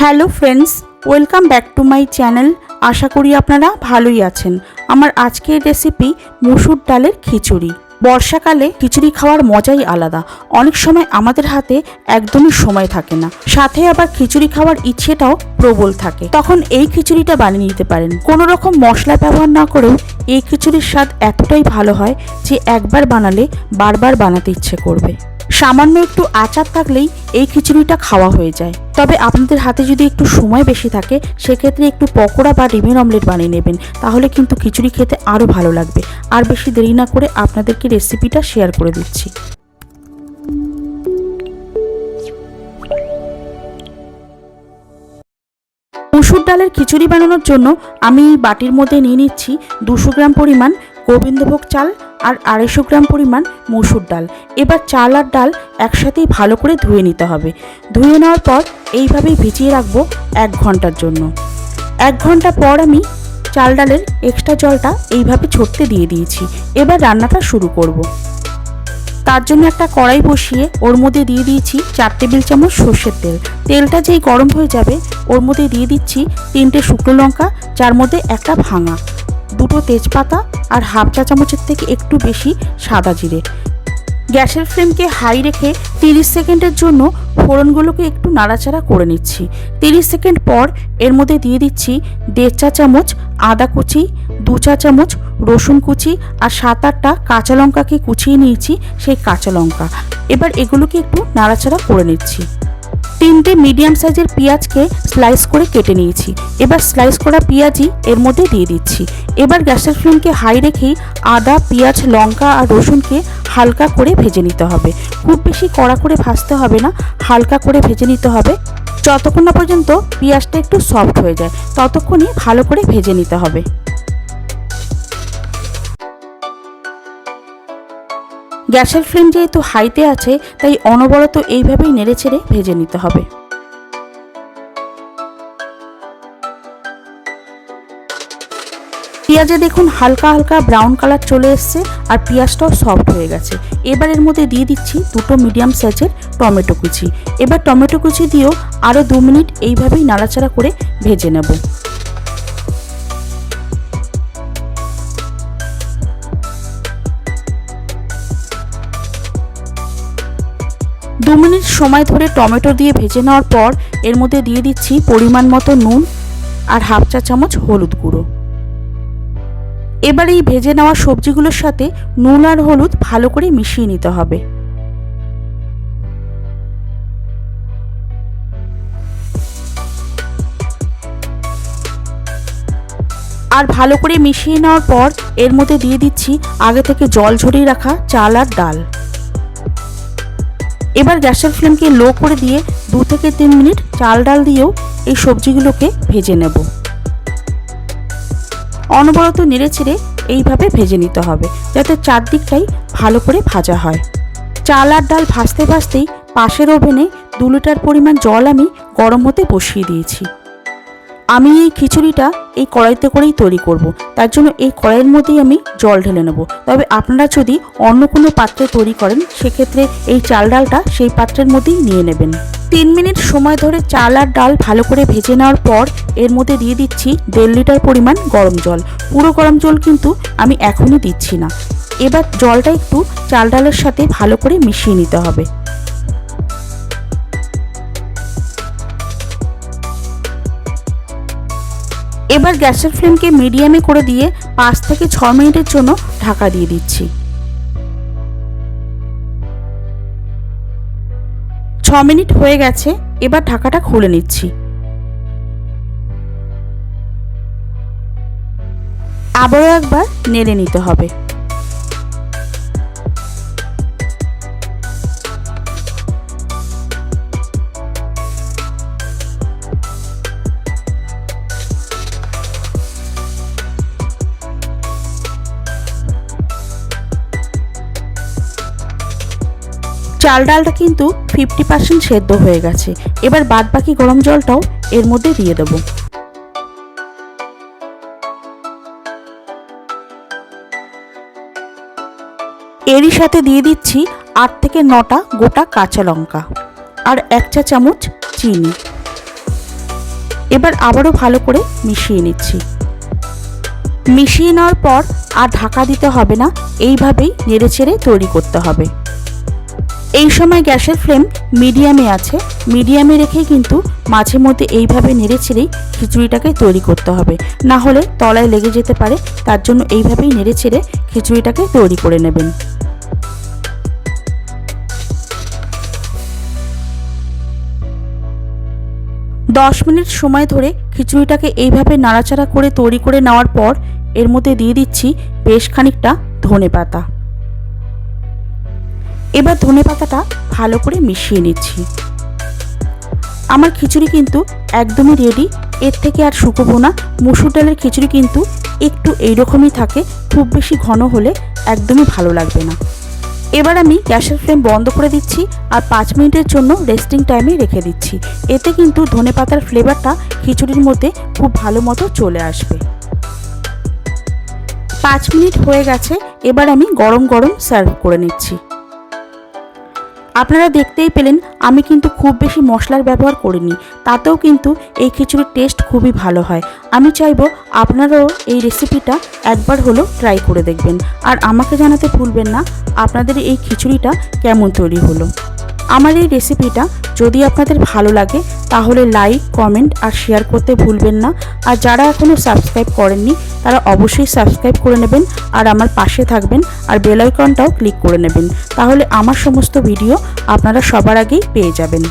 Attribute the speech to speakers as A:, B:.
A: Hello friends, welcome back to my channel. আশা করি আপনারা ভালোই আছেন। আমার আজকের রেসিপি মুসুর ডালের খিচুড়ি। বর্ষাকালে খিচুড়ি খাওয়ার মজাই আলাদা। অনেক সময় আমাদের হাতে একদমই সময় থাকে না। সাথে আবার খিচুড়ি খাওয়ার ইচ্ছেটাও প্রবল থাকে। তখন এই খিচুড়িটা বানিয়ে নিতে পারেন। কোনো রকম মশলা ব্যবহার না করেও এই খিচুড়ির স্বাদ এতটাই ভালো হয় যে একবার বানালে বারবার বানাতে ইচ্ছে করবে। সামান্য একটু আচার থাকলেই এই খিচুড়িটা খাওয়া হয়ে যায়। তবে আপনাদের হাতে যদি একটু সময় বেশি থাকে, সেক্ষেত্রে একটু পকোড়া বা ডিমের অমলেট বানিয়ে নেবেন। তাহলে কিন্তু খিচুড়ি খেতে আরও ভালো লাগবে। আর বেশি দেরি না করে আপনাদেরকে রেসিপিটা শেয়ার করে দিচ্ছি। মুসুর ডালের খিচুড়ি বানানোর জন্য আমি বাটির মধ্যে নিয়ে নিচ্ছি দুশো গ্রাম পরিমাণ গোবিন্দভোগ চাল আর আড়াইশো গ্রাম পরিমাণ মুসুর ডাল। এবার চাল আর ডাল একসাথেই ভালো করে ধুয়ে নিতে হবে। ধুয়ে নেওয়ার পর এইভাবেই ভিজিয়ে রাখব এক ঘণ্টার জন্য। এক ঘণ্টা পর আমি চাল ডালের এক্সট্রা জলটা এইভাবে ছড়তে দিয়ে দিয়েছি। এবার রান্নাটা শুরু করব। তার জন্য একটা কড়াই বসিয়ে ওর মধ্যে দিয়ে দিয়েছি চার টেবিল চামচ সর্ষের তেল। তেলটা যেই গরম হয়ে যাবে, ওর মধ্যে দিয়ে দিচ্ছি তিনটে শুকনো লঙ্কা, যার মধ্যে একটা ভাঙা। দুটো তেজপাতা আর হাফ চা চামচের থেকে একটু বেশি সাদা জিরে। গ্যাসের ফ্লেমকে হাই রেখে তিরিশ সেকেন্ডের জন্য ফোড়নগুলোকে একটু নাড়াচাড়া করে নিচ্ছি। তিরিশ সেকেন্ড পর এর মধ্যে দিয়ে দিচ্ছি দেড় চা চামচ আদা কুচি, দু চা চামচ রসুন কুচি আর সাত আটটা কাঁচা লঙ্কাকে কুচিয়ে নিয়েছি সেই কাঁচা লঙ্কা। এবার এগুলোকে একটু নাড়াচাড়া করে নিচ্ছি। তিনটে মিডিয়াম সাইজের পেঁয়াজকে স্লাইস করে কেটে নিয়েছি। এবার স্লাইস করা পেঁয়াজই এর মধ্যে দিয়ে দিচ্ছি। এবার গ্যাসের ফ্লেমকে হাই রেখেই আদা, পেঁয়াজ, লঙ্কা আর রসুনকে হালকা করে ভেজে নিতে হবে। খুব বেশি কড়া করে ভাজতে হবে না, হালকা করে ভেজে নিতে হবে। যতক্ষণ না পর্যন্ত পেঁয়াজটা একটু সফট হয়ে যায়, ততক্ষণই ভালো করে ভেজে নিতে হবে। গ্যাসের ফ্লেম যেহেতু হাইতে আছে, তাই অনবরত এইভাবেই নেড়েচেড়ে ভেজে নিতে হবে। পেঁয়াজে দেখুন হালকা হালকা ব্রাউন কালার চলে এসছে আর পেঁয়াজটাও সফট হয়ে গেছে। এবার এর মধ্যে দিয়ে দিচ্ছি দুটো মিডিয়াম সাইজের টমেটো কুচি। এবার টমেটো কুচি দিয়েও আরও দু মিনিট এইভাবেই নাড়াচাড়া করে ভেজে নেব। দু মিনিট সময় ধরে টমেটো দিয়ে ভেজে নেওয়ার পর এর মধ্যে দিয়ে দিচ্ছি পরিমাণ মতো নুন আর হাফ চা চামচ হলুদ গুঁড়ো। এবার এই ভেজে নেওয়া সবজিগুলোর সাথে নুন আর হলুদ ভালো করে মিশিয়ে নিতে হবে। আর ভালো করে মিশিয়ে নেওয়ার পর এর মধ্যে দিয়ে দিচ্ছি আগে থেকে জল ঝরিয়ে রাখা চাল আর ডাল। এবার গ্যাসের ফ্লেমকে লো করে দিয়ে দু থেকে তিন মিনিট চাল ডাল দিয়েও এই সবজিগুলোকে ভেজে নেব। অনবরত নেড়ে ছেড়ে এইভাবে ভেজে নিতে হবে, যাতে চারদিকটাই ভালো করে ভাজা হয়। চাল আর ডাল ভাজতে ভাজতেই পাশের ওভেনে দু লিটার পরিমাণ জল আমি গরম হতে বসিয়ে দিয়েছি। আমি এই খিচুড়িটা এই কড়াইতে করেই তৈরি করব। তার জন্য এই কড়াইয়ের মধ্যেই আমি জল ঢেলে নেব। তবে আপনারা যদি অন্য কোনো পাত্রে তৈরি করেন, সেক্ষেত্রে এই চাল ডালটা সেই পাত্রের মধ্যেই নিয়ে নেবেন। তিন মিনিট সময় ধরে চাল আর ডাল ভালো করে ভেজে নেওয়ার পর এর মধ্যে দিয়ে দিচ্ছি দেড় লিটার পরিমাণ গরম জল। পুরো গরম জল কিন্তু আমি এখনই দিচ্ছি না। এবার জলটা একটু চাল ডালের সাথে ভালো করে মিশিয়ে নিতে হবে। এবার গ্যাসের ফ্লেমকে মিডিয়ামে করে দিয়ে পাঁচ থেকে ছ মিনিটের জন্য ঢাকা দিয়ে দিচ্ছি। ছ মিনিট হয়ে গেছে, এবার ঢাকাটা খুলে নিচ্ছি। আবারও একবার নেড়ে নিতে হবে। চাল ডালটা কিন্তু ফিফটি পার্সেন্ট সেদ্ধ হয়ে গেছে। এবার বাদ বাকি গরম জলটাও এর মধ্যে দিয়ে দেবো। এরই সাথে দিয়ে দিচ্ছি আট থেকে নটা গোটা কাঁচা লঙ্কা আর এক চা চামচ চিনি। এবার আবারও ভালো করে মিশিয়ে নিচ্ছি। মিশিয়ে নেওয়ার পর আর ঢাকা দিতে হবে না, এইভাবেই নেড়েচেড়ে তৈরি করতে হবে। এই সময় গ্যাসের ফ্লেম মিডিয়ামে আছে। মিডিয়ামে রেখেই কিন্তু মাঝে মধ্যে এইভাবে নেড়েচেড়েই খিচুড়িটাকে তৈরি করতে হবে। না হলে তলায় লেগে যেতে পারে, তার জন্য এইভাবেই নেড়েচেড়ে খিচুড়িটাকে তৈরি করে নেবেন। দশ মিনিট সময় ধরে খিচুড়িটাকে এইভাবে নাড়াচাড়া করে তৈরি করে নেওয়ার পর এর মধ্যে দিয়ে দিচ্ছি বেশ খানিকটা ধনে পাতা এবার ধনে পাতাটা ভালো করে মিশিয়ে নিচ্ছি। আমার খিচুড়ি কিন্তু একদমই রেডি এর থেকে আর শুকোবো না। মুসুর ডালের খিচুড়ি কিন্তু একটু এইরকমই থাকে। খুব বেশি ঘন হলে একদমই ভালো লাগবে না। এবার আমি গ্যাসের ফ্লেম বন্ধ করে দিচ্ছি আর পাঁচ মিনিটের জন্য রেস্টিং টাইমে রেখে দিচ্ছি। এতে কিন্তু ধনে পাতার ফ্লেভারটা খিচুড়ির মধ্যে খুব ভালো মতো চলে আসবে। পাঁচ মিনিট হয়ে গেছে। এবার আমি গরম গরম সার্ভ করে নিচ্ছি। আপনারা দেখতেই পেলেন, আমি কিন্তু খুব বেশি মশলার ব্যবহার করিনি। তাতেও কিন্তু এই খিচুড়ির টেস্ট খুবই ভালো হয়। আমি চাইব আপনারাও এই রেসিপিটা একবার হলো ট্রাই করে দেখবেন। আর আমাকে জানাতে ভুলবেন না, আপনাদের এই খিচুড়িটা কেমন তৈরি হলো। আমার এই রেসিপিটা যদি আপনাদের ভালো লাগে, তাহলে লাইক কমেন্ট আর শেয়ার করতে ভুলবেন না। আর যারা এখনও সাবস্ক্রাইব করেননি তারা অবশ্যই সাবস্ক্রাইব করে নেবেন আর আমার পাশে থাকবেন আর বেল আইকনটাও ক্লিক করে নেবেন। তাহলে আমার সমস্ত ভিডিও আপনারা সবার আগেই পেয়ে যাবেন।